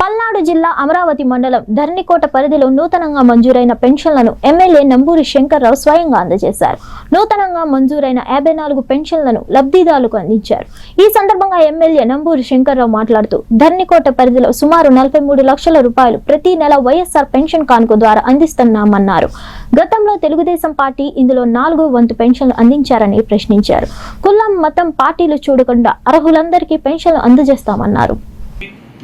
పల్నాడు జిల్లా అమరావతి మండలం ధరణికోట పరిధిలో నూతనంగా మంజూరైన పెన్షన్లను ఎమ్మెల్యే నంబూరి శంకర్రావు స్వయంగా అందజేశారు. నూతనంగా మంజూరైన యాభై నాలుగు పెన్షన్లను లబ్ధిదారులకు అందించారు. ఈ సందర్భంగా ఎమ్మెల్యే నంబూరి శంకర్రావు మాట్లాడుతూ ధరణికోట పరిధిలో సుమారు నలభై మూడు లక్షల రూపాయలు ప్రతి నెల వైఎస్ఆర్ పెన్షన్ కానుక ద్వారా అందిస్తున్నామన్నారు. గతంలో తెలుగుదేశం పార్టీ ఇందులో నాలుగు వంతు పెన్షన్లు అందించారని ప్రశ్నించారు. కులం మతం పార్టీలు చూడకుండా అర్హులందరికీ పెన్షన్లు అందజేస్తామన్నారు.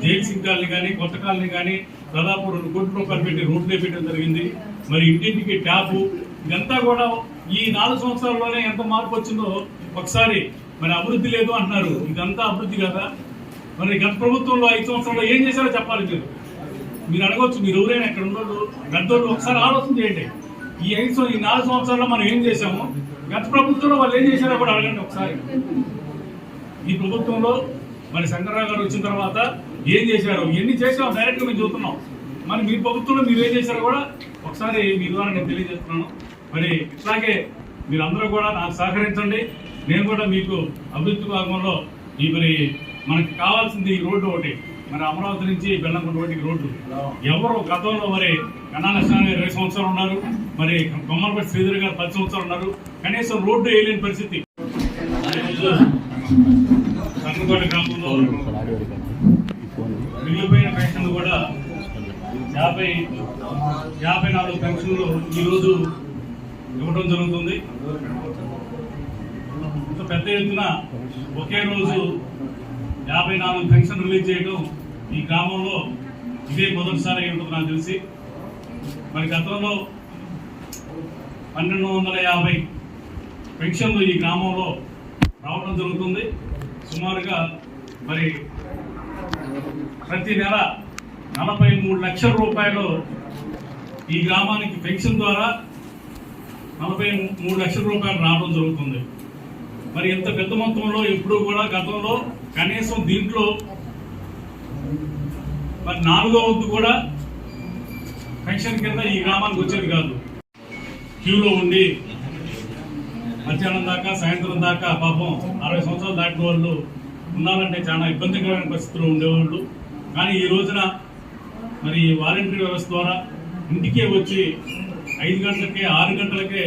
జైల్ సింగ్ కాలనీ కానీ కొత్త కాలనీ కానీ దాదాపు రెండు కోట్ల రూపాయలు పెట్టి రోడ్లే పెట్టడం జరిగింది. మరి ఇంటింటికి ట్యాపు ఇదంతా కూడా ఈ నాలుగు సంవత్సరాల్లోనే ఎంత మార్పు వచ్చిందో ఒకసారి మరి అభివృద్ధి లేదు అంటున్నారు. ఇదంతా అభివృద్ధి కదా? మరి గత ప్రభుత్వంలో ఐదు సంవత్సరాల్లో ఏం చేశారో చెప్పాలి మీరు? మీరు అడగవచ్చు మీరు ఎవరైనా ఇక్కడ ఉన్నోళ్ళు పెద్దోళ్ళు ఒకసారి ఆలోచన చేయండి. ఈ ఐదు ఈ నాలుగు సంవత్సరాల్లో మనం ఏం చేశాము? గత ప్రభుత్వంలో వాళ్ళు ఏం చేశారో కూడా అడగండి ఒకసారి. ఈ ప్రభుత్వంలో మరి శంకర్రావు గారు వచ్చిన తర్వాత ఏం చేశారు? ఎన్ని చేసాం డైరెక్ట్గా మేము చూస్తున్నాం. మరి మీ ప్రభుత్వంలో మీరు ఏం చేశారో కూడా ఒకసారి మీ ద్వారా నేను తెలియజేస్తున్నాను. మరి ఇట్లాగే మీరందరూ కూడా నాకు సహకరించండి. నేను కూడా మీకు అభివృద్ధి భాగంలో ఈ మరి మనకి కావాల్సింది ఈ రోడ్డు ఒకటి. మరి అమరావతి నుంచి బెల్లంకొండ ఒకటి రోడ్డు. ఎవరు గతంలో మరి కన్నా లక్ష్మణ్ గారు ఇరవై సంవత్సరాలు ఉన్నారు. మరి కొమ్మలపల్లి శ్రీధర్ గారు పది సంవత్సరాలు ఉన్నారు. కనీసం రోడ్డు వేయలేని పరిస్థితి. గ్రామంలో మిగిలిపోయిన పెన్షన్లు కూడా యాభై యాభై నాలుగు పెన్షన్లు ఈరోజు ఇవ్వడం జరుగుతుంది. ఇంత పెద్ద ఎత్తున ఒకే రోజు యాభై నాలుగు పెన్షన్ రిలీజ్ చేయడం ఈ గ్రామంలో ఇదే మొదటిసారి అయి ఉంటుంది నాకు తెలిసి. మరి గతంలో పన్నెండు వందల యాభై పెన్షన్లు ఈ గ్రామంలో రావడం జరుగుతుంది. సుమారుగా మరి ప్రతి నెల నలభై మూడు లక్షల రూపాయలు ఈ గ్రామానికి పెన్షన్ ద్వారా నలభై మూడు లక్షల రూపాయలు రావడం జరుగుతుంది. మరి ఇంత పెద్ద మొత్తంలో ఎప్పుడూ కూడా గతంలో కనీసం దీంట్లో మరి నాలుగో వంతు కూడా పెన్షన్ కింద ఈ గ్రామానికి వచ్చేది కాదు. క్యూలో ఉండి మధ్యాహ్నం దాకా సాయంత్రం దాకా పాపం అరవై సంవత్సరాలు దాటిన వాళ్ళు ఉండాలంటే చాలా ఇబ్బందికరమైన పరిస్థితుల్లో ఉండేవాళ్ళు. కానీ ఈ రోజున మరి ఈ వాలంటరీ వ్యవస్థ ద్వారా ఇంటికే వచ్చి ఐదు గంటలకే ఆరు గంటలకే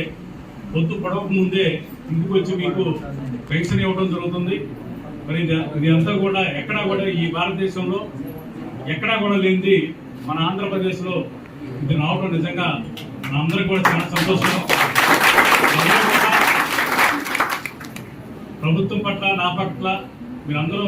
పొద్దు పడవక ముందే ఇంటికి వచ్చి మీకు పెన్షన్ ఇవ్వడం జరుగుతుంది. మరి ఇది అంతా కూడా ఎక్కడా కూడా ఈ భారతదేశంలో ఎక్కడా కూడా లేనిది మన ఆంధ్రప్రదేశ్లో ఇది రావడం నిజంగా మనందరికీ కూడా చాలా సంతోషం. ప్రభుత్వం పట్ల నా పట్ల మీరందరూ